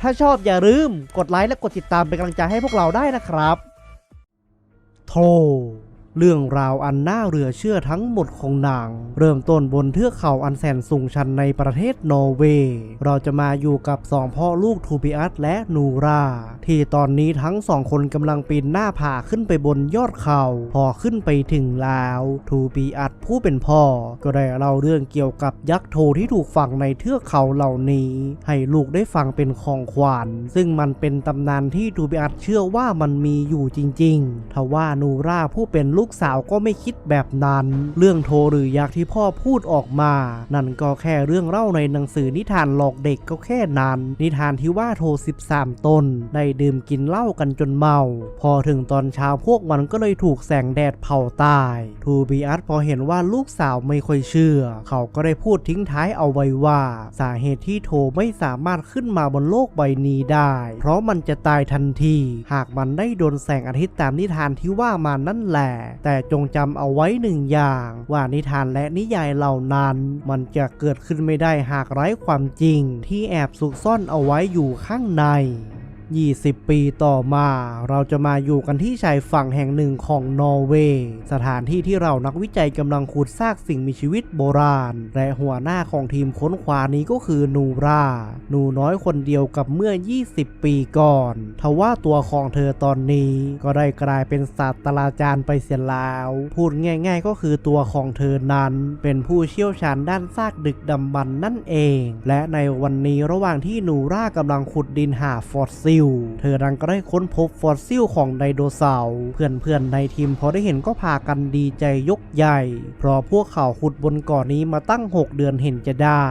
ถ้าชอบอย่าลืมกดไลค์และกดติดตามเป็นกำลังใจให้พวกเราได้นะครับโท เรื่องราวอันน่าเหลือเชื่อทั้งหมดของนาง เริ่มต้นบนเทือกเขาอันแสนสูงชันในประเทศนอร์เวย์ เราจะมาอยู่กับสองพ่อลูกทูบิอัสและนูรา ที่ตอนนี้ทั้งสองคนกำลังปีนหน้าผาขึ้นไปบนยอดเขา พอขึ้นไปถึงแล้วทูบิอัสผู้เป็นพ่อ ก็ได้เล่าเรื่องเกี่ยวกับยักษ์โทที่ถูกฝังในเทือกเขาเหล่านี้ ให้ลูกได้ฟังเป็นของขวัญซึ่งมันเป็นตำนานที่ทูบิอัสเชื่อว่ามันมีอยู่จริงๆทว่านูราผู้เป็นลูกกสาวก็ไม่คิดแบบนั้น เรื่องโทรหรือยักษ์ที่พ่อพูดออกมา นั่นก็แค่เรื่องเล่าในหนังสือนิทานหลอกเด็กก็แค่นั้น นิทานที่ว่าโทร 13 ตน ได้ดื่มกินเหล้ากันจนเมา พอถึงตอนเช้าพวกมันก็เลยถูกแสงแดดเผาตายทูบีอัสพอเห็นว่าลูกสาวไม่ค่อยเชื่อ เขาก็ได้พูดทิ้งท้ายเอาไว้ว่า สาเหตุที่โทไม่สามารถขึ้นมาบนโลกใบนี้ได้ เพราะมันจะตายทันที หากมันได้โดนแสงอาทิตย์ตามนิทานที่ว่ามานั่นแหละแต่จงจำเอาไว้หนึ่งอย่าง ว่านิทานและนิยายเหล่านั้น มันจะเกิดขึ้นไม่ได้หากไร้ความจริง ที่แอบซุกซ่อนเอาไว้อยู่ข้างใน 20 ปีต่อมาเราจะมาอยู่กันที่ชายฝั่งแห่งหนึ่งของนอร์เวย์ สถานที่ที่เรานักวิจัยกำลังขุดซากสิ่งมีชีวิตโบราณ และหัวหน้าของทีมค้นคว้านี้ก็คือนูราหนูน้อยคนเดียวกับเมื่อ 20 ปีก่อน ทว่าตัวของเธอตอนนี้ก็ได้กลายเป็นศาสตราจารย์ไปเสียแล้ว พูดง่ายๆก็คือตัวของเธอนั้น เป็นผู้เชี่ยวชาญด้านซากดึกดำบรรนั่นเอง และในวันนี้ระหว่างที่นูรากำลังขุดดินหาฟอสซิลเธอดังก็ได้ค้นพบฟอสซิลของไดโนเสาร์เพื่อนๆในทีมพอได้เห็นก็พากันดีใจยกใหญ่ เพราะพวกเขาขุดบนเกาะนนี้มาตั้ง 6 เดือนเห็นจะได้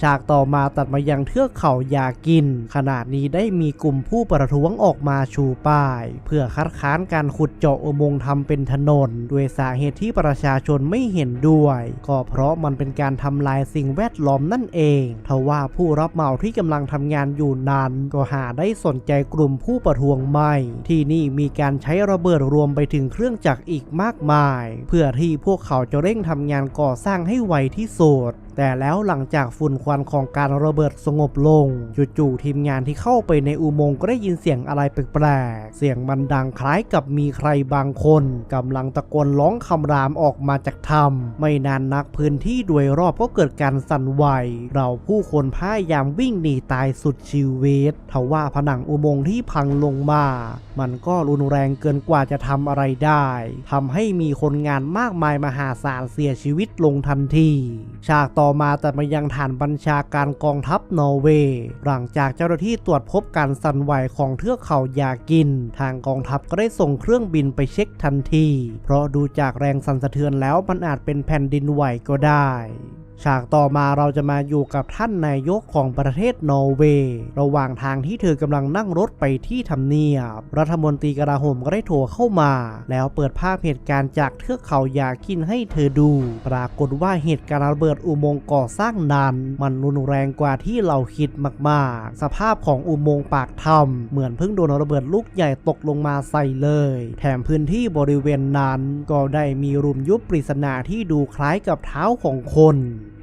ฉากต่อมาตัดมายังเทือกเขายากินขณะนี้ได้มีกลุ่มผู้ประท้วงออกมาชูป้าย เพื่อคัดค้านการขุดเจาะอุโมงค์ทำเป็นถนน ด้วยสาเหตุที่ประชาชนไม่เห็นด้วย ก็เพราะมันเป็นการทำลายสิ่งแวดล้อมนั่นเองทว่าผู้รับเหมาที่กำลังทำงานอยู่นั้นก็หาได้สนใจกลุ่มผู้ประท้วงไม่ ที่นี่มีการใช้ระเบิดรวมไปถึงเครื่องจักรอีกมากมาย เพื่อที่พวกเขาจะเร่งทำงานก่อสร้างให้ไวที่สุดแต่แล้วหลังจากฝุ่นควันของการระเบิดสงบลง จู่ๆทีมงานที่เข้าไปในอุโมงค์ก็ได้ยินเสียงอะไรแปลกๆ เสียงมันดังคล้ายกับมีใครบางคนกำลังตะโกนร้องคำรามออกมาจากถ้ำไม่นานนักพื้นที่โดยรอบก็เกิดการสั่นไหว เราผู้คนพยายามวิ่งหนีตายสุดชีวิตทว่าผนังอุโมงค์ที่พังลงมา มันก็รุนแรงเกินกว่าจะทำอะไรได้ทำให้มีคนงานมากมายมหาศาลเสียชีวิตลงทันที ฉากต่อ่อมาตัดมายังฐานบัญชาการกองทัพนอร์เวย์หลังจากเจ้าหน้าที่ตรวจพบการสั่นไหวของเทือกเขายากิน ทางกองทัพก็ได้ส่งเครื่องบินไปเช็คทันที เพราะดูจากแรงสั่นสะเทือนแล้วมันอาจเป็นแผ่นดินไหวก็ได้ ฉากต่อมาเราจะมาอยู่กับท่านนายกของประเทศนอร์เวย์ ระหว่างทางที่เธอกำลังนั่งรถไปที่ทำเนียบ รัฐมนตรีกลาโหมก็ได้โทรเข้ามา แล้วเปิดภาพเหตุการณ์จากเทือกเขายากินให้เธอดู ปรากฏว่าเหตุการณ์ระเบิดอุโมงค์ก่อสร้างนั้นมันรุนแรงกว่าที่เราคิดมากๆ สภาพของอุโมงค์ปากถ้ำเหมือนเพิ่งโดนระเบิดลูกใหญ่ตกลงมาใส่เลย แถมพื้นที่บริเวณนั้น ก็ได้มีรุมยุบปริศนาที่ดูคล้ายกับเท้าของคน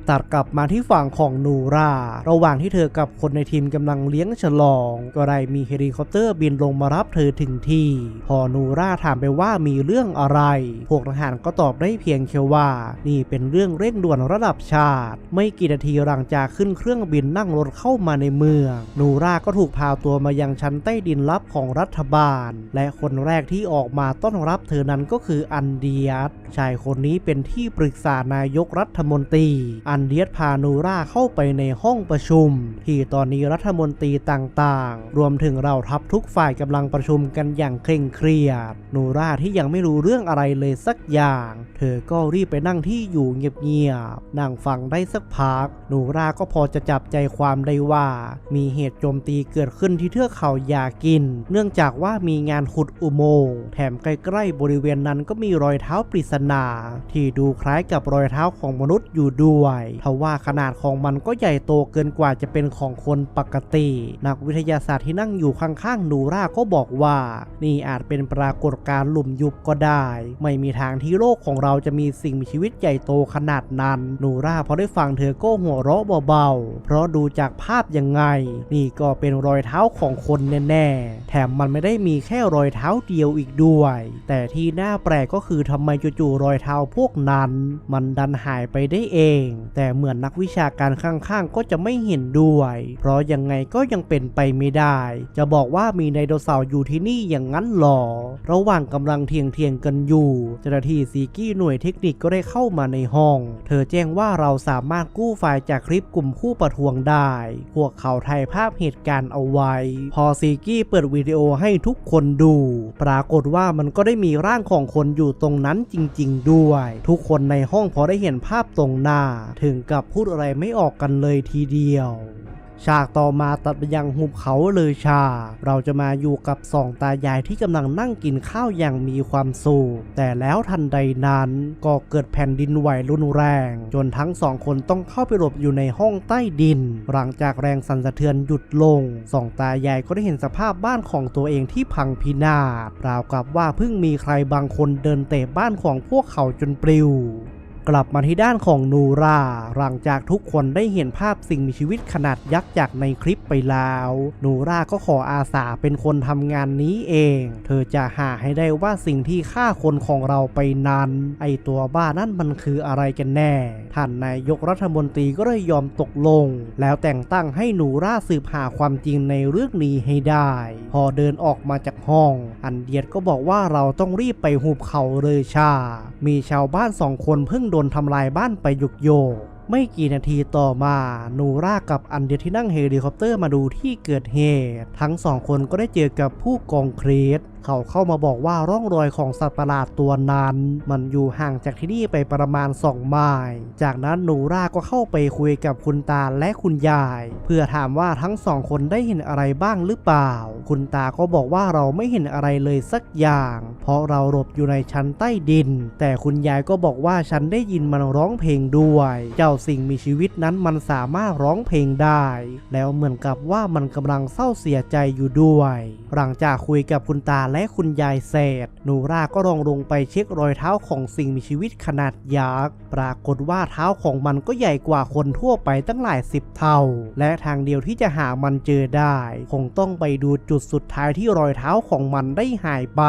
ตัดกลับมาที่ฝั่งของนูรา ระหว่างที่เธอกับคนในทีมกำลังเลี้ยงฉลอง ก็ได้มีเฮลิคอปเตอร์บินลงมารับเธอถึงที่ พอนูราถามไปว่ามีเรื่องอะไร พวกทหารก็ตอบได้เพียงแค่ว่า นี่เป็นเรื่องเร่งด่วนระดับชาติ ไม่กี่นาทีหลังจากขึ้นเครื่องบินนั่งรถเข้ามาในเมือง นูราก็ถูกพาตัวมายังชั้นใต้ดินลับของรัฐบาล และคนแรกที่ออกมาต้อนรับเธอนั้นก็คืออันเดียสชายคนนี้เป็นที่ปรึกษานายกรัฐมนตรีอันเดียสพานูราเข้าไปในห้องประชุม ที่ตอนนี้รัฐมนตรีต่างๆ รวมถึงเราทัพทุกฝ่ายกำลังประชุมกันอย่างเคร่งเครียด นูราที่ยังไม่รู้เรื่องอะไรเลยสักอย่าง เธอก็รีบไปนั่งที่อยู่เงียบๆนั่งฟังได้สักพัก นูราก็พอจะจับใจความได้ว่า มีเหตุโจมตีเกิดขึ้นที่เทือกเขายากิน เนื่องจากว่ามีงานขุดอุโมงค์แถมใกล้ๆบริเวณนั้นก็มีรอยเท้าปริศนา ที่ดูคล้ายกับรอยเท้าของมนุษย์อยู่ด้วยทว่าขนาดของมันก็ใหญ่โตเกินกว่าจะเป็นของคนปกติ นักวิทยาศาสตร์ที่นั่งอยู่ข้างๆนูราก็บอกว่า นี่อาจเป็นปรากฏการณ์หลุมยุบก็ได้ ไม่มีทางที่โลกของเราจะมีสิ่งมีชีวิตใหญ่โตขนาดนั้นนูราพอได้ฟังเธอก็หัวเราะเบาๆ เพราะดูจากภาพยังไง นี่ก็เป็นรอยเท้าของคนแน่ๆ แถมมันไม่ได้มีแค่รอยเท้าเดียวอีกด้วย แต่ที่น่าแปลกก็คือทำไมจู่ๆรอยเท้าพวกนั้น มันดันหายไปได้เองแต่เหมือนนักวิชาการข้างๆ ก็จะไม่เห็นด้วย เพราะยังไงก็ยังเป็นไปไม่ได้ จะบอกว่ามีไดโนเสาร์อยู่ที่นี่อย่างนั้นหรอ ระหว่างกำลังเทียงเทียงกันอยู่เจ้าหน้าที่ซีกี้หน่วยเทคนิคก็ได้เข้ามาในห้อง เธอแจ้งว่าเราสามารถกู้ไฟล์จากคลิปกลุ่มผู้ประท้วงได้ พวกเขาถ่ายภาพเหตุการณ์เอาไว้ พอซีกี้เปิดวิดีโอให้ทุกคนดู ปรากฏว่ามันก็ได้มีร่างของคนอยู่ตรงนั้นจริง ๆ ด้วย ทุกคนในห้องพอได้เห็นภาพตรงหน้าถึงกับพูดอะไรไม่ออกกันเลยทีเดียว ฉากต่อมาตัดไปยังหุบเขาเลยชา เราจะมาอยู่กับสองตายายที่กำลังนั่งกินข้าวอย่างมีความสุข แต่แล้วทันใดนั้นก็เกิดแผ่นดินไหวรุนแรง จนทั้งสองคนต้องเข้าไปหลบอยู่ในห้องใต้ดิน หลังจากแรงสั่นสะเทือนหยุดลง สองตายายก็ได้เห็นสภาพบ้านของตัวเองที่พังพินาศ ราวกับว่าเพิ่งมีใครบางคนเดินเตะบ้านของพวกเขาจนปลิว กลับมาที่ด้านของนูราหลังจากทุกคนได้เห็นภาพสิ่งมีชีวิตขนาดยักษ์จากในคลิปไปแล้ว นูราก็ขออาสาเป็นคนทำงานนี้เอง เธอจะหาให้ได้ว่าสิ่งที่ฆ่าคนของเราไปนั้น ไอตัวบ้านั่นมันคืออะไรกันแน่ ท่านนายกรัฐมนตรีก็เลยยอมตกลง แล้วแต่งตั้งให้หนูราสืบหาความจริงในเรื่องนี้ให้ได้ พอเดินออกมาจากห้อง อันเดียดก็บอกว่าเราต้องรีบไปหุบเขาเลยชา มีชาวบ้านสองคนเพิ่งโดนทำลายบ้านไปยุกโยกไม่กี่นาทีต่อมานูรากับอันเดียที่นั่งเฮลิคอปเตอร์มาดูที่เกิดเหตุ ทั้งสองคนก็ได้เจอกับผู้กองเครสเขาเข้ามาบอกว่าร่องรอยของสัตว์ประหลาดตัวนั้น มันอยู่ห่างจากที่นี่ไปประมาณ 2 ไมล์ จากนั้นนูราก็เข้าไปคุยกับคุณตาและคุณยาย เพื่อถามว่าทั้งสองคนได้เห็นอะไรบ้างหรือเปล่า คุณตาก็บอกว่าเราไม่เห็นอะไรเลยสักอย่าง เพราะเราหลบอยู่ในชั้นใต้ดิน แต่คุณยายก็บอกว่าฉันได้ยินมันร้องเพลงด้วย เจ้าสิ่งมีชีวิตนั้นมันสามารถร้องเพลงได้ แล้วเหมือนกับว่ามันกำลังเศร้าเสียใจอยู่ด้วย หลังจากคุยกับคุณตาและคุณยายเสร็จนูราก็ลองลงไปเช็ครอยเท้าของสิ่งมีชีวิตขนาดยักษ์ปรากฏว่าเท้าของมันก็ใหญ่กว่าคนทั่วไปตั้งหลายสิบเท่า และทางเดียวที่จะหามันเจอได้ คงต้องไปดูจุดสุดท้ายที่รอยเท้าของมันได้หายไป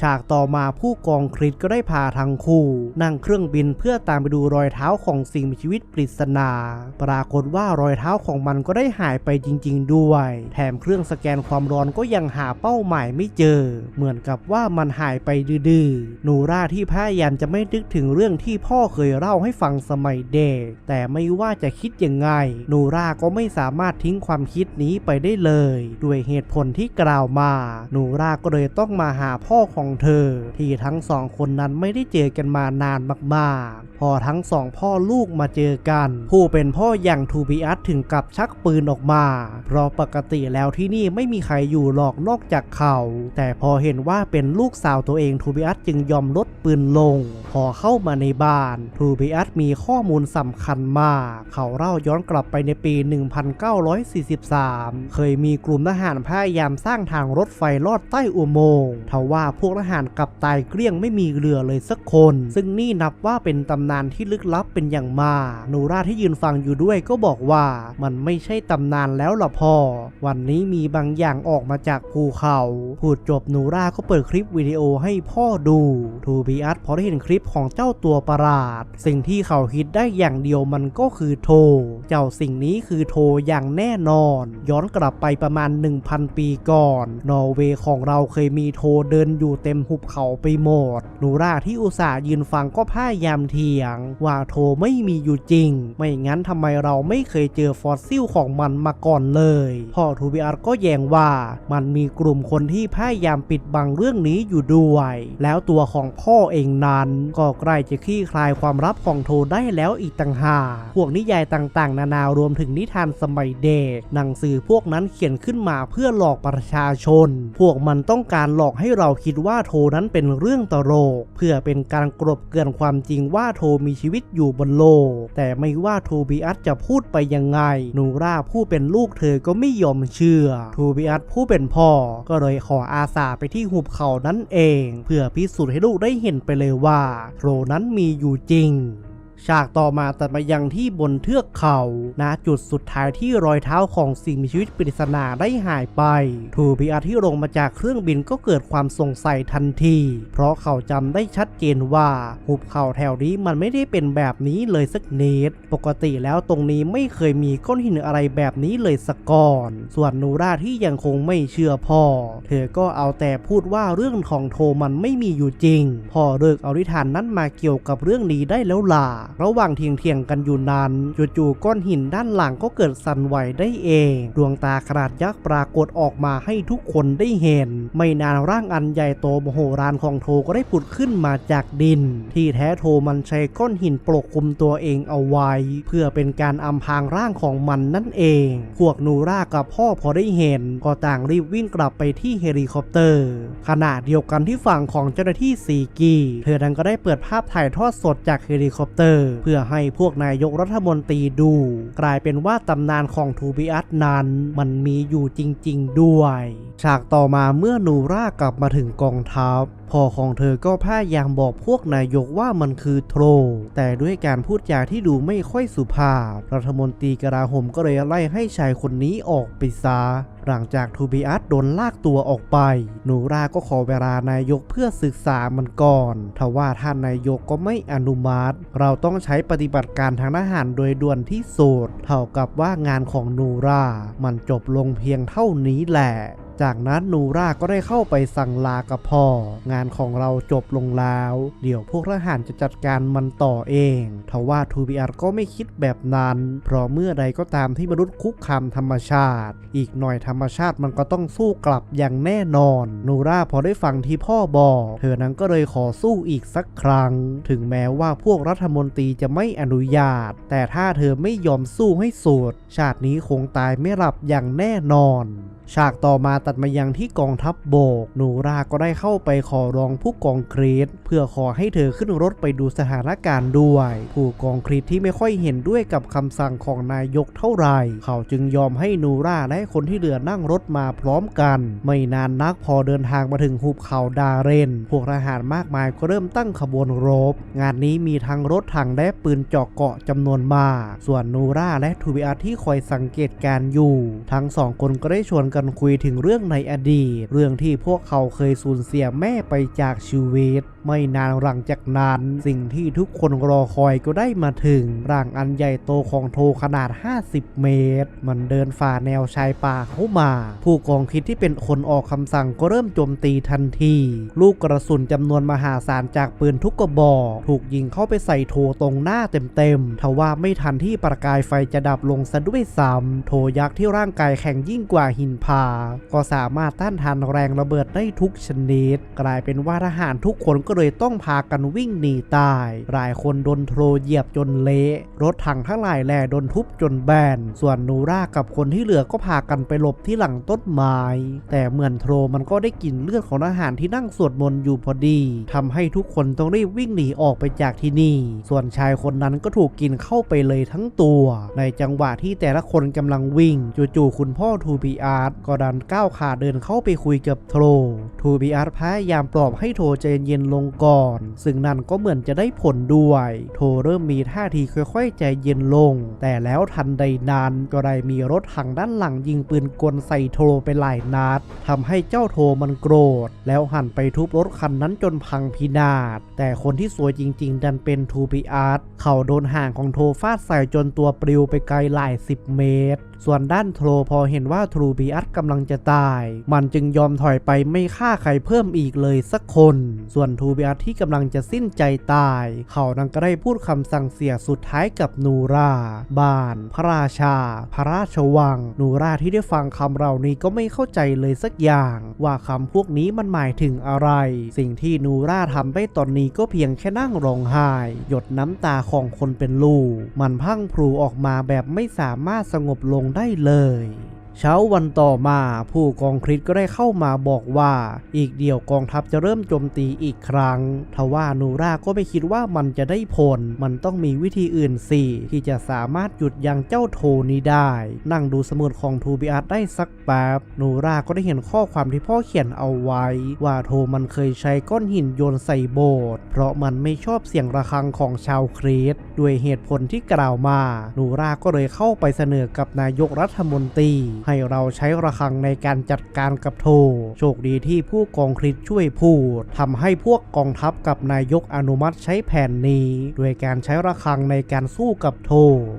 ฉากต่อมาผู้กองคริสก็ได้พาทั้งคู่ นั่งเครื่องบินเพื่อตามไปดูรอยเท้าของสิ่งมีชีวิตปริศนา ปรากฏว่ารอยเท้าของมันก็ได้หายไปจริง ๆ ด้วย แถมเครื่องสแกนความร้อนก็ยังหาเป้าหมายไม่เจอ เหมือนกับว่ามันหายไปดื้อๆนูราที่พยายามจะไม่นึกถึงเรื่องที่พ่อเคยเล่าให้ฟังสมัยเด็กแต่ไม่ว่าจะคิดยังไงนูราก็ไม่สามารถทิ้งความคิดนี้ไปได้เลย ด้วยเหตุผลที่กล่าวมานูราก็เลยต้องมาหาพ่อของเธอ ที่ทั้งสองคนนั้นไม่ได้เจอกันมานานมากๆ พอทั้งสองพ่อลูกมาเจอกัน ผู้เป็นพ่ออย่างทูบิอัสถึงกับชักปืนออกมา เพราะปกติแล้วที่นี่ไม่มีใครอยู่หรอกนอกจากเขา แต่พอเห็นว่าเป็นลูกสาวตัวเองทูบิอัสจึงยอมลดปืนลง พอเข้ามาในบ้านทูบิอัสมีข้อมูลสำคัญมาก เขาเล่าย้อนกลับไปในปี 1943 เคยมีกลุ่มทหารพยายามสร้างทางรถไฟลอดใต้อุโมงค์ทว่าพวกทหารกลับตายเกลี้ยงไม่มีเรือเลยสักคน ซึ่งนี่นับว่าเป็นตำนานที่ลึกลับเป็นอย่างมากนูราที่ยืนฟังอยู่ด้วยก็บอกว่ามันไม่ใช่ตำนานแล้วล่ะพ่อ วันนี้มีบางอย่างออกมาจากภูเขา พูดจบนูราก็เปิดคลิปวิดีโอให้พ่อดูทูบีอัสพอได้เห็นคลิปของเจ้าตัวประหลาด สิ่งที่เขาคิดได้อย่างเดียวมันก็คือโท เจ้าสิ่งนี้คือโทอย่างแน่นอน ย้อนกลับไปประมาณ 1,000 ปีก่อน นอร์เวย์ของเราเคยมีโทเดินอยู่เต็มหุบเขาไปหมดนูราที่อุตส่าห์ยืนฟังก็พยายามเถียง ว่าโทไม่มีอยู่จริง ไม่งั้นทำไมเราไม่เคยเจอฟอสซิลของมันมาก่อนเลย พ่อทูบิอาร์ก็แย้งว่ามันมีกลุ่มคนที่พยายามปิดบังเรื่องนี้อยู่ด้วย แล้วตัวของพ่อเองนั้น ก็ใกล้จะคลี่คลายความลับของโทได้แล้วอีกต่างหากพวกนิยายต่างๆ นานารวมถึงนิทานสมัยเด็กหนังสือพวกนั้นเขียนขึ้นมาเพื่อหลอกประชาชน พวกมันต้องการหลอกให้เราคิดว่าว่าโทนั้นเป็นเรื่องตลกเพื่อเป็นการกลบเกลื่อนความจริงว่าโทมีชีวิตอยู่บนโลก แต่ไม่ว่าโทบิอัสจะพูดไปยังไง นูราผู้เป็นลูกเธอก็ไม่ยอมเชื่อ โทบิอัสผู้เป็นพ่อ ก็เลยขออาสาไปที่หุบเขานั้นเอง เพื่อพิสูจน์ให้ลูกได้เห็นไปเลยว่าโทนั้นมีอยู่จริง ฉากต่อมาตัดมายังที่บนเทือกเขาณจุดสุดท้ายที่รอยเท้าของสิ่งมีชีวิตปริศนาได้หายไป ทูบิอาที่ลงมาจากเครื่องบินก็เกิดความสงสัยทันที เพราะเขาจำได้ชัดเจนว่าหุบเขาแถวนี้มันไม่ได้เป็นแบบนี้เลยสักนิดปกติแล้วตรงนี้ไม่เคยมีก้อนหินอะไรแบบนี้เลยสักก่อน ส่วนนูราที่ยังคงไม่เชื่อพ่อ เธอก็เอาแต่พูดว่าเรื่องของโทมันไม่มีอยู่จริง พ่อเลิกเอานิทานนั้นมาเกี่ยวกับเรื่องนี้ได้แล้วล่ะระหว่างเทียงเทียงๆกันอยู่นั้นจู่ๆก้อนหินด้านหลังก็เกิดสั่นไหวได้เอง ดวงตาขนาดยักษ์ปรากฏออกมาให้ทุกคนได้เห็น ไม่นานร่างอันใหญ่โตมโหฬารของโทก็ได้ผุดขึ้นมาจากดิน ที่แท้โทมันใช้ก้อนหินปกคลุมตัวเองเอาไว้ เพื่อเป็นการอำพรางร่างของมันนั่นเอง พวกนูรากับพ่อพอได้เห็น ก็ต่างรีบวิ่งกลับไปที่เฮลิคอปเตอร์ ขณะเดียวกันที่ฝั่งของเจ้าหน้าที่ซีกี เธอนั้นก็ได้เปิดภาพถ่ายทอดสดจากเฮลิคอปเตอร์เพื่อให้พวกนายกรัฐมนตรีดู กลายเป็นว่าตำนานของทูบิอัสนั้นมันมีอยู่จริง ๆ ด้วย ฉากต่อมาเมื่อนูรากลับมาถึงกองทัพ พ่อของเธอก็พยายามบอกพวกนายกว่ามันคือโทร แต่ด้วยการพูดจาที่ดูไม่ค่อยสุภาพ รัฐมนตรีกลาโหมก็เลยไล่ให้ชายคนนี้ออกไปซะหลังจากทูบิอัสโดนลากตัวออกไป หนูราก็ขอเวลานายกเพื่อศึกษามันก่อน ทว่าท่านนายกก็ไม่อนุมัติ เราต้องใช้ปฏิบัติการทางทหารโดยด่วนที่สุด เท่ากับว่างานของนูรา มันจบลงเพียงเท่านี้แหละจากนั้นนูราก็ได้เข้าไปสั่งลากับพ่อ งานของเราจบลงแล้ว เดี๋ยวพวกทหารจะจัดการมันต่อเองทว่าทูบิอาร์ก็ไม่คิดแบบนั้น เพราะเมื่อใดก็ตามที่มนุษย์คุกคามธรรมชาติ อีกหน่อยธรรมชาติมันก็ต้องสู้กลับอย่างแน่นอน นูราพอได้ฟังที่พ่อบอก เธอนั้นก็เลยขอสู้อีกสักครั้ง ถึงแม้ว่าพวกรัฐมนตรีจะไม่อนุญาต แต่ถ้าเธอไม่ยอมสู้ให้สุด ชาตินี้คงตายไม่หลับอย่างแน่นอน ฉากต่อมาตัดมายังที่กองทัพโบก นูราก็ได้เข้าไปขอร้องผู้กองครีตเพื่อขอให้เธอขึ้นรถไปดูสถานการณ์ด้วย ผู้กองครีตที่ไม่ค่อยเห็นด้วยกับคำสั่งของนายกเท่าไหร่ เขาจึงยอมให้นูราและคนที่เหลือนั่งรถมาพร้อมกัน ไม่นานนักพอเดินทางมาถึงหุบเขาดาเรน พวกทหารมากมายก็เริ่มตั้งขบวนรบ งานนี้มีทั้งรถถังและปืนเจาะเกาะจำนวนมาก ส่วนนูราและทูบิอาที่คอยสังเกตการณ์อยู่ ทั้งสองคนก็ได้ชวนกันคุยถึงเรื่องรื่องในอดีต เรื่องที่พวกเขาเคยสูญเสียแม่ไปจากชีวิต ไม่นานหลังจากนั้น สิ่งที่ทุกคนรอคอยก็ได้มาถึง ร่างอันใหญ่โตของโทขนาด 50 เมตร มันเดินฝ่าแนวชายป่าเข้ามา ผู้กองคิดที่เป็นคนออกคำสั่งก็เริ่มโจมตีทันที ลูกกระสุนจำนวนมหาศาลจากปืนทุกกระบอกถูกยิงเข้าไปใส่โทตรงหน้าเต็มๆทว่าไม่ทันที่ประกายไฟจะดับลงซะด้วยซ้ำโทยักษ์ที่ร่างกายแข็งยิ่งกว่าหินผาก็สามารถต้านทานแรงระเบิดได้ทุกชนิด กลายเป็นว่าทหารทุกคนก็เลยต้องพากันวิ่งหนีตาย หลายคนโดนโทรเหยียบจนเละรถถังทั้งหลายแหล่โดนทุบจนแบน ส่วนนูรากับคนที่เหลือก็พากันไปหลบที่หลังต้นไม้แต่เหมือนโทรมันก็ได้กลิ่นเลือดของทหารที่นั่งสวดมนต์อยู่พอดีทำให้ทุกคนต้องรีบวิ่งหนีออกไปจากที่นี่ ส่วนชายคนนั้นก็ถูกกินเข้าไปเลยทั้งตัว ในจังหวะที่แต่ละคนกำลังวิ่ง จู่ๆคุณพ่อทูบีอาร์ตก็ดันก้าวขาเดินเข้าไปคุยกับโทรทูบีอาร์ตพยายามปลอบให้โทใจเย็นลงก่อน ซึ่งนั่นก็เหมือนจะได้ผลด้วย โทรเริ่มมีท่าทีค่อยๆใจเย็นลง แต่แล้วทันใดนั้นก็ได้มีรถถังด้านหลังยิงปืนกลใส่โทรไปหลายนัดทำให้เจ้าโทมันโกรธ แล้วหันไปทุบรถคันนั้นจนพังพินาศ แต่คนที่สวยจริงๆ ดันเป็นทูบีอาร์เขาโดนห่างของโทฟาดใส่จนตัวปลิวไปไกลหลายสิบเมตร ส่วนด้านโทรพอเห็นว่าทรูบีอัสกำลังจะตาย มันจึงยอมถอยไปไม่ฆ่าใครเพิ่มอีกเลยสักคน ส่วนทรูบีอัสที่กำลังจะสิ้นใจตาย เขานังก็ได้พูดคำสั่งเสียสุดท้ายกับนูราบาน พระราชา พระราชวัง นูราที่ได้ฟังคำเหล่านี้ก็ไม่เข้าใจเลยสักอย่าง ว่าคำพวกนี้มันหมายถึงอะไร สิ่งที่นูราทำได้ตอนนี้ก็เพียงแค่นั่งร้องไห้ หยดน้ำตาของคนเป็นลูก มันพังพรูออกมาแบบไม่สามารถสงบลงได้เลย เช้าวันต่อมาผู้กองคริสก็ได้เข้ามาบอกว่าอีกเดียวกองทัพจะเริ่มโจมตีอีกครั้ง ทว่านูราก็ไม่คิดว่ามันจะได้ผล มันต้องมีวิธีอื่นสิที่จะสามารถหยุดยั้งเจ้าโทนี้ได้ นั่งดูสมุดของทูบิอัสได้สักแป๊บนูราก็ได้เห็นข้อความที่พ่อเขียนเอาไว้ ว่าโทมันเคยใช้ก้อนหินโยนใส่โบสถ์เพราะมันไม่ชอบเสียงระฆังของชาวคริสต์ด้วยเหตุผลที่กล่าวมานูราก็เลยเข้าไปเสนอกับนายกรัฐมนตรีให้เราใช้ระฆังในการจัดการกับโท โชคดีที่ผู้กองคริสช่วยพูดทำให้พวกกองทัพกับนายกอนุมัติใช้แผนนี้ โดยการใช้ระฆังในการสู้กับโท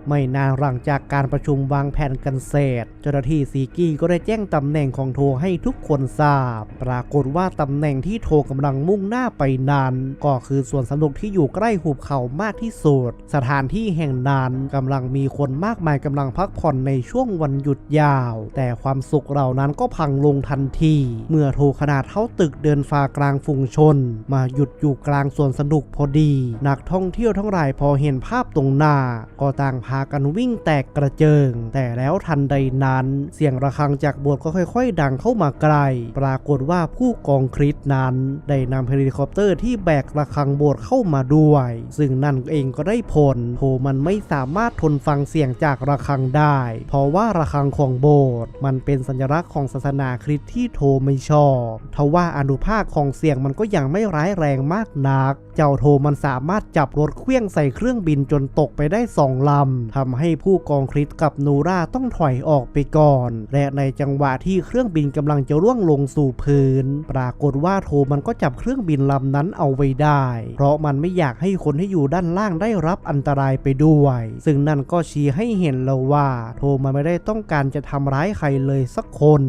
ไม่นานหลังจากการประชุมวางแผนกันเสร็จเจ้าหน้าที่ซีกี้ก็ได้แจ้งตำแหน่งของโทให้ทุกคนทราบ ปรากฏว่าตำแหน่งที่โทกำลังมุ่งหน้าไปนั้นก็คือส่วนสนุกที่อยู่ใกล้หุบเขามากที่สุด สถานที่แห่งนั้นกำลังมีคนมากมายกำลังพักผ่อนในช่วงวันหยุดยาวแต่ความสุขเหล่านั้นก็พังลงทันที เมื่อโทขนาดเท่าตึกเดินฟ้ากลางฝูงชน มาหยุดอยู่กลางสวนสนุกพอดี นักท่องเที่ยวทั้งหลายพอเห็นภาพตรงหน้า ก็ต่างพากันวิ่งแตกกระเจิง แต่แล้วทันใดนั้น เสียงระฆังจากโบสถ์ก็ค่อย ๆ ดังเข้ามาไกล ปรากฏว่าผู้กองคริสนั้นได้นำเฮลิคอปเตอร์ที่แบกระฆังโบสถ์เข้ามาด้วย ซึ่งนั่นเองก็ได้ผลโทมันไม่สามารถทนฟังเสียงจากระฆังได้ เพราะว่าระฆังของโบสถ์มันเป็นสัญลักษณ์ของศาสนาคริสต์ที่โทไม่ชอบ ทว่าอนุภาคของเสียงมันก็ยังไม่ร้ายแรงมากนักเจ้าโทมันสามารถจับรถเคลื่องใส่เครื่องบินจนตกไปได้สองลำทำให้ผู้กองคริสกับนูราต้องถอยออกไปก่อน และในจังหวะที่เครื่องบินกำลังจะร่วงลงสู่พื้น ปรากฏว่าโทมันก็จับเครื่องบินลำนั้นเอาไว้ได้ เพราะมันไม่อยากให้คนที่อยู่ด้านล่างได้รับอันตรายไปด้วย ซึ่งนั่นก็ชี้ให้เห็นแล้วว่า โทมันไม่ได้ต้องการจะทำร้ายใครเลยสักคน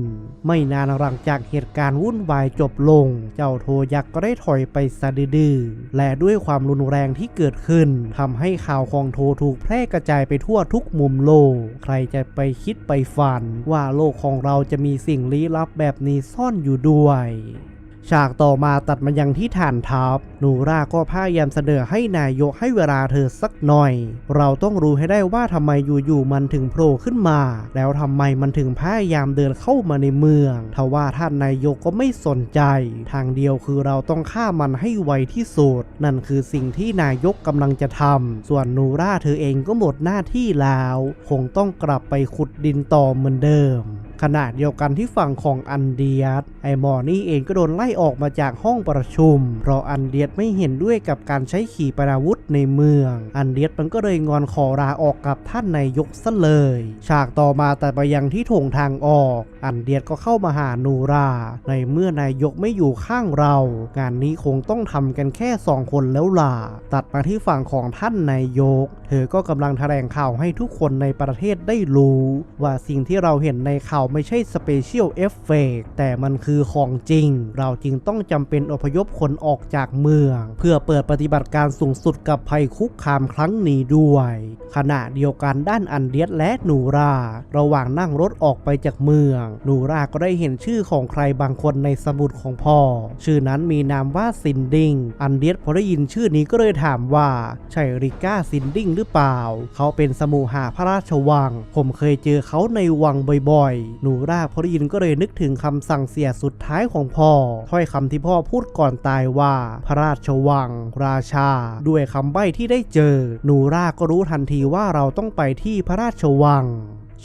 ไม่นานหลังจากเหตุการณ์วุ่นวายจบลง เจ้าโทยักษ์ก็ได้ถอยไปสะดือและด้วยความรุนแรงที่เกิดขึ้นทำให้ข่าวของโทถูกแพร่กระจายไปทั่วทุกมุมโลก ใครจะไปคิดไปฝัน ว่าโลกของเราจะมีสิ่งลี้ลับแบบนี้ซ่อนอยู่ด้วย ฉากต่อมาตัดมายังที่ฐานทัพนูราก็พยายามเสนอให้นายกให้เวลาเธอสักหน่อย เราต้องรู้ให้ได้ว่าทำไมอยู่ๆมันถึงโผล่ขึ้นมา แล้วทำไมมันถึงพยายามเดินเข้ามาในเมืองทว่าท่านนายกก็ไม่สนใจ ทางเดียวคือเราต้องฆ่ามันให้ไวที่สุด นั่นคือสิ่งที่นายกกำลังจะทำส่วนนูราเธอเองก็หมดหน้าที่แล้ว คงต้องกลับไปขุดดินต่อเหมือนเดิม ขณะเดียวกันที่ฝั่งของอันเดียสไอหมอนี่เองก็โดนไล่ออกมาจากห้องประชุม เพราะอันเดียสไม่เห็นด้วยกับการใช้ขี่ปนาวุธในเมือง อันเดียสมันก็เลยงอนขอลาออกกับท่านนายกซะเลย ฉากต่อมาแต่ไปยังที่โถงทางออก อันเดียสก็เข้ามาหานูรา ในเมื่อนายกไม่อยู่ข้างเรา งานนี้คงต้องทำกันแค่สองคนแล้วล่ะตัดมาที่ฝั่งของท่านนายก เธอก็กำลังแถลงข่าวให้ทุกคนในประเทศได้รู้ ว่าสิ่งที่เราเห็นในข่าวไม่ใช่สเปเชียลเอฟเฟกแต่มันคือของจริง เราจึงต้องจำเป็นอพยพคนออกจากเมือง เพื่อเปิดปฏิบัติการสูงสุดกับภัยคุกคามครั้งนี้ด้วย ขณะเดียวกันด้านอันเดียสและหนูรา ระหว่างนั่งรถออกไปจากเมือง หนูราก็ได้เห็นชื่อของใครบางคนในสมุดของพ่อ ชื่อนั้นมีนามว่าซินดิง อันเดียสพอได้ยินชื่อนี้ก็เลยถามว่า ใช่ริก้าซินดิงหรือเปล่า เขาเป็นสมุหาพระราชวัง ผมเคยเจอเขาในวังบ่อยๆนูราพอได้ยินก็เลยนึกถึงคำสั่งเสียสุดท้ายของพ่อ ถ้อยคำที่พ่อพูดก่อนตายว่า พระราชวัง ราชา ด้วยคำใบ้ที่ได้เจอหนูราก็รู้ทันทีว่าเราต้องไปที่พระราชวัง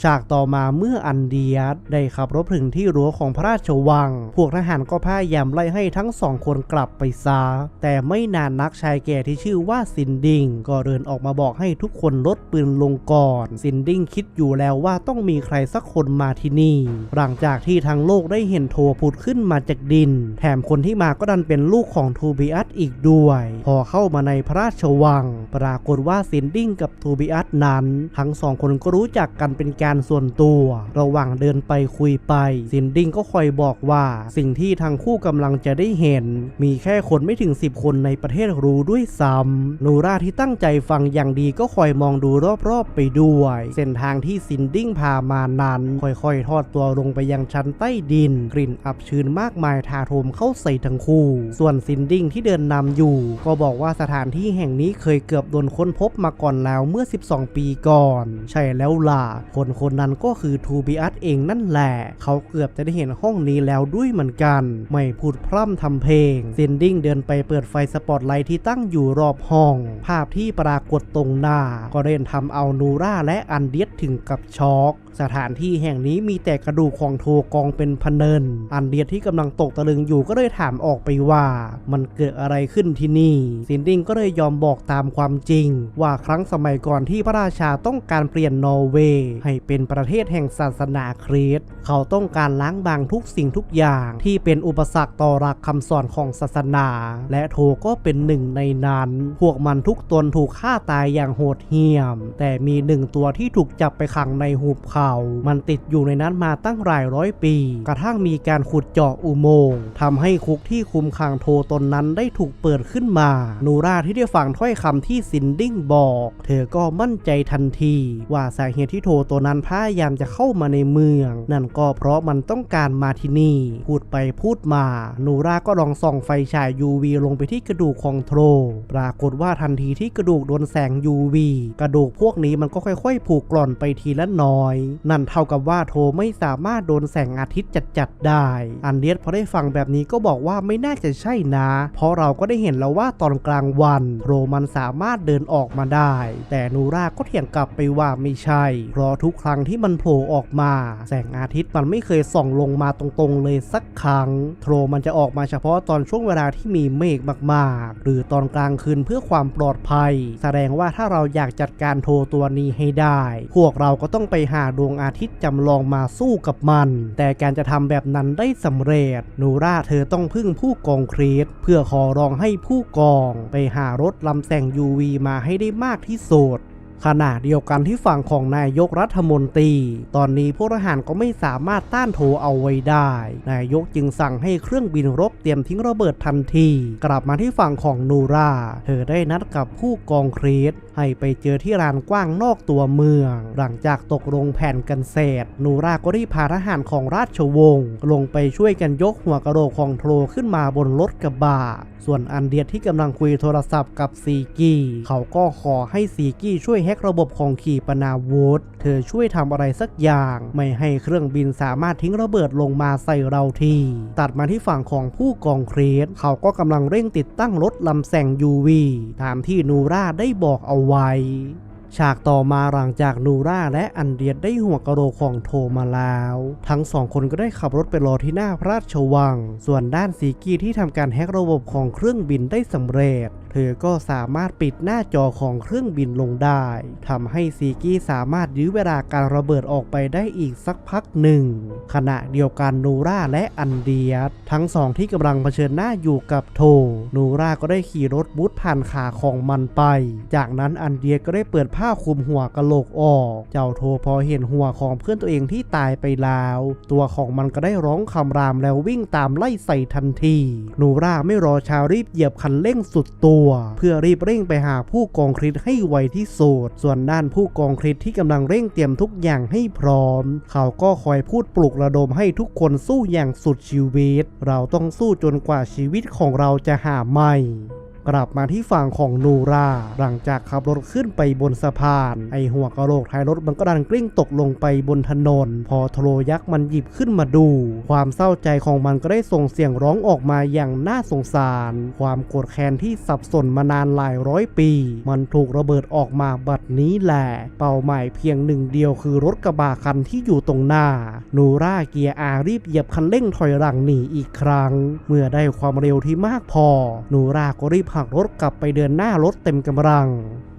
ฉากต่อมาเมื่ออันเดียสได้ขับรถถึงที่รั้วของพระราชวัง พวกทหารก็พยายามไล่ให้ทั้งสองคนกลับไปซะแต่ไม่นานนักชายแก่ที่ชื่อว่าซินดิงก็เดินออกมาบอกให้ทุกคนลดปืนลงก่อน ซินดิงคิดอยู่แล้วว่าต้องมีใครสักคนมาที่นี่ หลังจากที่ทั้งโลกได้เห็นโทผุดขึ้นมาจากดิน แถมคนที่มาก็ดันเป็นลูกของทูบิอัสอีกด้วย พอเข้ามาในพระราชวัง ปรากฏว่าซินดิงกับทูบิอัสนั้น ทั้งสองคนก็รู้จักกันเป็นการส่วนตัว ระหว่างเดินไปคุยไป ซินดิงก็คอยบอกว่า สิ่งที่ทั้งคู่กำลังจะได้เห็น มีแค่คนไม่ถึง 10 คนในประเทศรู้ด้วยซ้ำนูราที่ตั้งใจฟังอย่างดีก็คอยมองดูรอบๆไปด้วย เส้นทางที่ซินดิงพามานั้นค่อยๆ ทอดตัวลงไปยังชั้นใต้ดิน กลิ่นอับชื้นมากมายทาโทมเข้าใส่ทั้งคู่ ส่วนซินดิงที่เดินนำอยู่ ก็บอกว่าสถานที่แห่งนี้เคยเกือบโดนค้นพบมาก่อนแล้วเมื่อ 12 ปีก่อน ใช่แล้วล่ะคนคนนั้นก็คือทูบิอัสเองนั่นแหละ เขาเกือบจะได้เห็นห้องนี้แล้วด้วยเหมือนกัน ไม่พูดพร่ำทำเพลงซินดิ้งเดินไปเปิดไฟสปอตไลท์ที่ตั้งอยู่รอบห้อง ภาพที่ปรากฏตรงหน้า ก็เร่นทำเอานูราและอันเดียสถึงกับช็อกสถานที่แห่งนี้มีแต่กระดูกของโทกองเป็นพเนิน อันเดียที่กำลังตกตะลึงอยู่ก็เลยถามออกไปว่า มันเกิดอะไรขึ้นที่นี่ ซินดิ้งก็เลยยอมบอกตามความจริง ว่าครั้งสมัยก่อนที่พระราชาต้องการเปลี่ยนนอร์เวย์ให้เป็นประเทศแห่งศาสนาคริสต์เขาต้องการล้างบางทุกสิ่งทุกอย่างที่เป็นอุปสรรคต่อหลักคำสอนของศาสนา และโทก็เป็นหนึ่งในนั้น พวกมันทุกตนถูกฆ่าตายอย่างโหดเหี้ยม แต่มีหนึ่งตัวที่ถูกจับไปขังในหุบเขา มันติดอยู่ในนั้นมาตั้งหลายร้อยปี กระทั่งมีการขุดเจาะอุโมงค์ทำให้คุกที่คุมขังโทตนนั้นได้ถูกเปิดขึ้นมา นูราที่ได้ฟังถ้อยคำที่ซินดิ้งบอก เธอก็มั่นใจทันที ว่าสาเหตุที่โทตัวนั้นมันพยายามจะเข้ามาในเมือง นั่นก็เพราะมันต้องการมาที่นี่ พูดไปพูดมา โนราก็ลองส่องไฟฉาย UV ลงไปที่กระดูกของโทร ปรากฏว่าทันทีที่กระดูกโดนแสง UV กระดูกพวกนี้มันก็ค่อยๆ ผูกกร่อนไปทีละน้อย นั่นเท่ากับว่าโทไม่สามารถโดนแสงอาทิตย์จัดๆได้ อันเดียสพอได้ฟังแบบนี้ก็บอกว่าไม่น่าจะใช่นะ เพราะเราก็ได้เห็นแล้วว่าตอนกลางวันโทรมันสามารถเดินออกมาได้ แต่นูราก็เถียงกลับไปว่าไม่ใช่ เพราะทุกครั้งที่มันโผล่ออกมา แสงอาทิตย์มันไม่เคยส่องลงมาตรงๆเลยสักครั้ง โทรมันจะออกมาเฉพาะตอนช่วงเวลาที่มีเมฆมากๆ หรือตอนกลางคืนเพื่อความปลอดภัย แสดงว่าถ้าเราอยากจัดการโทรตัวนี้ให้ได้ พวกเราก็ต้องไปหาดวงอาทิตย์จำลองมาสู้กับมัน แต่การจะทำแบบนั้นได้สำเร็จ นูราเธอต้องพึ่งผู้กองครีสเพื่อขอร้องให้ผู้กอง ไปหารถลำแสง UV มาให้ได้มากที่สุด ขณะเดียวกันที่ฝั่งของนายกรัฐมนตรี ตอนนี้พลทหารก็ไม่สามารถต้านโถเอาไว้ได้ นายกจึงสั่งให้เครื่องบินรบเตรียมทิ้งระเบิดทันที กลับมาที่ฝั่งของนูรา เธอได้นัดกับผู้กองครส ให้ไปเจอที่ลานกว้างนอกตัวเมือง หลังจากตกลงแผ่นกันเสร็จนูราก็รีบพาทหารของราชวงศ์ลงไปช่วยกันยกหัวกระโหลกของโทรขึ้นมาบนรถกระบะส่วนอันเดียที่กำลังคุยโทรศัพท์กับซีกี้เขาก็ขอให้ซีกี้ช่วยแฮกระบบของขีปนาวุธ เธอช่วยทำอะไรสักอย่าง ไม่ให้เครื่องบินสามารถทิ้งระเบิดลงมาใส่เราทีตัดมาที่ฝั่งของผู้กองเครสเขาก็กำลังเร่งติดตั้งรถลำแสง UV ตามที่นูราได้บอกเอาไว้ฉากต่อมาหลังจากนูราและอันเดียดได้หัวกระโหลกของโทมาแล้ว ทั้งสองคนก็ได้ขับรถไปรอที่หน้าพระราชวัง ส่วนด้านซีกี้ที่ทำการแฮกระบบของเครื่องบินได้สำเร็จ เธอก็สามารถปิดหน้าจอของเครื่องบินลงได้ทำให้ซีกี้สามารถยื้อเวลาการระเบิดออกไปได้อีกสักพักหนึ่ง ขณะเดียวกันนูราและอันเดียดทั้งสองที่กำลังเผชิญหน้าอยู่กับโทนูราก็ได้ขี่รถบูทผ่านขาของมันไป จากนั้นอันเดียก็ได้เปิดผ้าคลุมหัวกะโหลกออก เจ้าโทพอเห็นหัวของเพื่อนตัวเองที่ตายไปแล้ว ตัวของมันก็ได้ร้องคำรามแล้ววิ่งตามไล่ใส่ทันที นูราไม่รอชาวรีบเหยียบคันเร่งสุดตัวเพื่อรีบเร่งไปหาผู้กองคริสให้ไวที่สุด ส่วนด้านผู้กองคริสที่กำลังเร่งเตรียมทุกอย่างให้พร้อม เขาก็คอยพูดปลุกระดมให้ทุกคนสู้อย่างสุดชีวิต เราต้องสู้จนกว่าชีวิตของเราจะหาไม่ กลับมาที่ฝั่งของนูรา หลังจากขับรถขึ้นไปบนสะพาน ไอหัวกระโหลกท้ายรถมันก็ดันกลิ้งตกลงไปบนถนน พอโทรยักษ์มันหยิบขึ้นมาดู ความเศร้าใจของมันก็ได้ส่งเสียงร้องออกมาอย่างน่าสงสาร ความโกรธแค้นที่สับสนมานานหลายร้อยปี มันถูกระเบิดออกมาบัดนี้แหละ เป้าหมายเพียงหนึ่งเดียวคือรถกระบะคันที่อยู่ตรงหน้า นูราเกียร์อารีบเหยียบคันเร่งถอยหลังหนีอีกครั้ง เมื่อได้ความเร็วที่มากพอ นูราก็รีบหักรถกลับไปเดินหน้ารถเต็มกำลัง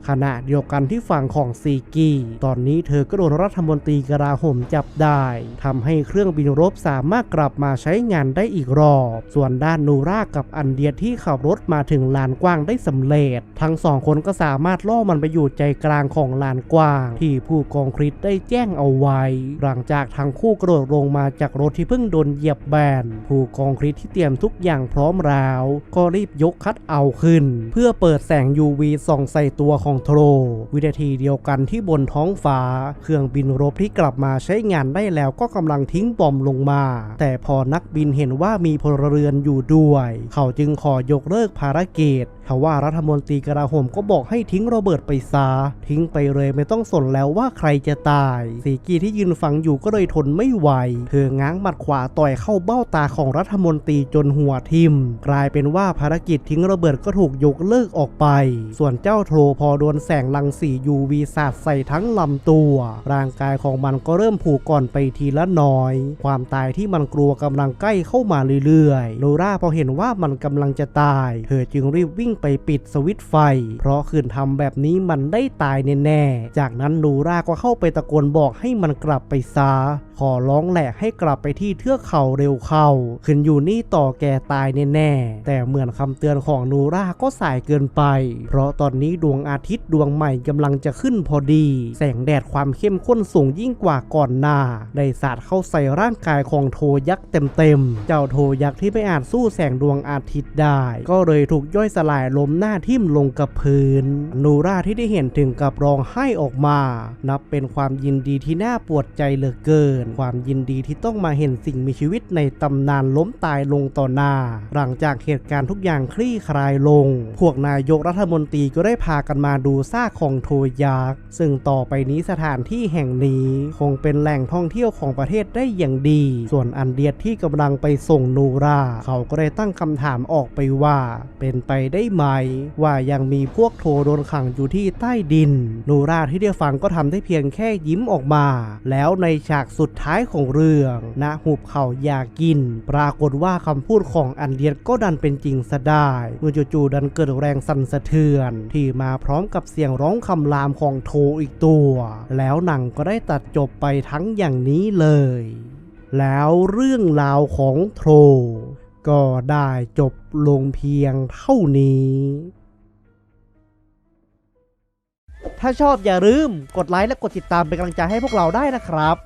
ขณะเดียวกันที่ฝั่งของซีกีตอนนี้เธอก็โดนรัฐมนตรีกราโหมจับได้ทำให้เครื่องบินรบสามารถกลับมาใช้งานได้อีกรอบ ส่วนด้านนูรากับอันเดียที่ขับรถมาถึงลานกว้างได้สำเร็จ ทั้งสองคนก็สามารถล่อมันไปอยู่ใจกลางของลานกว้าง ที่ผู้กองคริสได้แจ้งเอาไว้ หลังจากทั้งคู่กระโดดลงมาจากรถที่เพิ่งโดนเหยียบแบนผู้กองคริสที่เตรียมทุกอย่างพร้อมแล้ว ก็รีบยกคัดเอาขึ้น เพื่อเปิดแสง UV ส่องใส่ตัวของของโทร วินาทีเดียวกันที่บนท้องฟ้า เครื่องบินรบที่กลับมาใช้งานได้แล้วก็กำลังทิ้งบอมลงมา แต่พอนักบินเห็นว่ามีพลเรือนอยู่ด้วย เขาจึงขอยกเลิกภารกิจทว่ารัฐมนตรีกระหมก็บอกให้ทิ้งโรเบิร์ตไปซาทิ้งไปเลยไม่ต้องสนแล้วว่าใครจะตาย สีกีที่ยืนฟังอยู่ก็เลยทนไม่ไหว เธอง้างหมัดขวาต่อยเข้าเบ้าตาของรัฐมนตรีจนหัวทิ่ม กลายเป็นว่าภารกิจทิ้งโรเบิร์ตก็ถูกยกเลิกออกไป ส่วนเจ้าโทรพอโดนแสงรังสี UV สาดใส่ทั้งลำตัว ร่างกายของมันก็เริ่มผูกก่อนไปทีละน้อย ความตายที่มันกลัวกำลังใกล้เข้ามาเรื่อยๆ โลราพอเห็นว่ามันกำลังจะตาย เธอจึงรีบวิ่งไปปิดสวิตไฟ เพราะคืนทำแบบนี้มันได้ตายแน่ๆ จากนั้นนูราก็เข้าไปตะโกนบอกให้มันกลับไปซาขอร้องแหละให้กลับไปที่เทือกเขาเร็วเข้า ขึ้นอยู่นี่ต่อแกตายแน่ๆ แต่เหมือนคำเตือนของนูราก็สายเกินไป เพราะตอนนี้ดวงอาทิตย์ดวงใหม่กำลังจะขึ้นพอดี แสงแดดความเข้มข้นสูงยิ่งกว่าก่อนหน้า ได้สาดเข้าใส่ร่างกายของโทยักษ์เต็มๆ เจ้าโทยักษ์ที่ไม่อาจสู้แสงดวงอาทิตย์ได้ ก็เลยถูกย่อยสลายล้มหน้าทิ่มลงกับพื้น นูราที่ได้เห็นถึงกับร้องไห้ออกมา นับเป็นความยินดีที่น่าปวดใจเหลือเกิน ความยินดีที่ต้องมาเห็นสิ่งมีชีวิตในตำนานล้มตายลงต่อหน้า หลังจากเหตุการณ์ทุกอย่างคลี่คลายลง พวกนายกรัฐมนตรีก็ได้พากันมาดูซากของโทยักษ์ซึ่งต่อไปนี้สถานที่แห่งนี้คงเป็นแหล่งท่องเที่ยวของประเทศได้อย่างดี ส่วนอันเดียดที่กำลังไปส่งนูรา เขาก็ได้ตั้งคำถามออกไปว่า เป็นไปได้ไหม ว่ายังมีพวกโทโดนขังอยู่ที่ใต้ดิน นูราที่ได้ฟังก็ทำได้เพียงแค่ยิ้มออกมา แล้วในฉากสุดท้ายของเรื่องณหุบเขายากิน ปรากฏว่าคำพูดของอันเดียดก็ดันเป็นจริงซะได้เมื่อจู่ๆดันเกิดแรงสั่นสะเทือนที่มาพร้อมกับเสียงร้องคำรามของโทอีกตัว แล้วหนังก็ได้ตัดจบไปทั้งอย่างนี้เลย แล้วเรื่องราวของโทก็ได้จบลงเพียงเท่านี้ ถ้าชอบอย่าลืมกดไลค์และกดติดตามเป็นกำลังใจให้พวกเราได้นะครับ